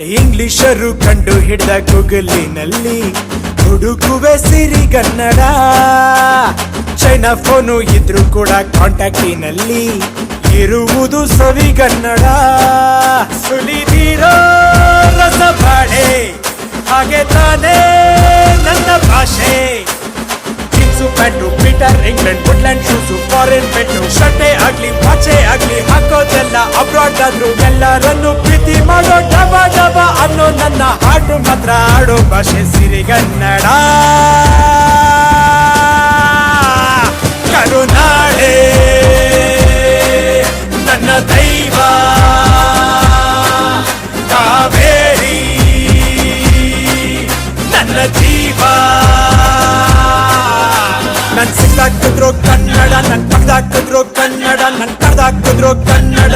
ಇಂಗ್ಲಿಷರು ಕಂಡು ಹಿಡಿದ ಗುಗಲಿನಲ್ಲಿ ಹುಡುಕುವೆ ಸಿರಿಗನ್ನಡ ಚೈನಾ ಫೋನು ಇದ್ರೂ ಕೂಡ ಕಾಂಟ್ಯಾಕ್ಟಿನಲ್ಲಿ ಇರುವುದು ಸವಿಗನ್ನಡ ಸುಲಿದಿರೋ ರಸಬಾಳೆ ಹಾಗೆ ತಾನೇ ನನ್ನ ಭಾಷೆ. Jeans pant Peter England Woodland shoes foreign ಪೆಟ್ಟು ಶರ್ಟೆ ಆಗ್ಲಿ ವಾಚೆ ಆಗ್ಲಿ, ಹಾಕೋದೆಲ್ಲ ಅಬ್ರಾಡ್ ಆದ್ರೂ ಎಲ್ಲರನ್ನು ಪ್ರೀತಿ ಮಾಡೋ. ಹಾಡು ಮಾತ್ರ ಆಡು ಭಾಷೆ ಸಿರಿಗನ್ನಡ ಕರುನಾಳೆ, ನನ್ನ ದೈವ, ಕಾವೇರಿ, ನನ್ನ ಜೀವ. ನನ್ ಸಿಕ್ಕಾಕಿದ್ರು ಕನ್ನಡ, ನನ್ ಪಕ್ಕದಾಕಿದ್ರು ಕನ್ನಡ, ನನ್ ಕಡ್ದಾಕಿದ್ರು ಕನ್ನಡ.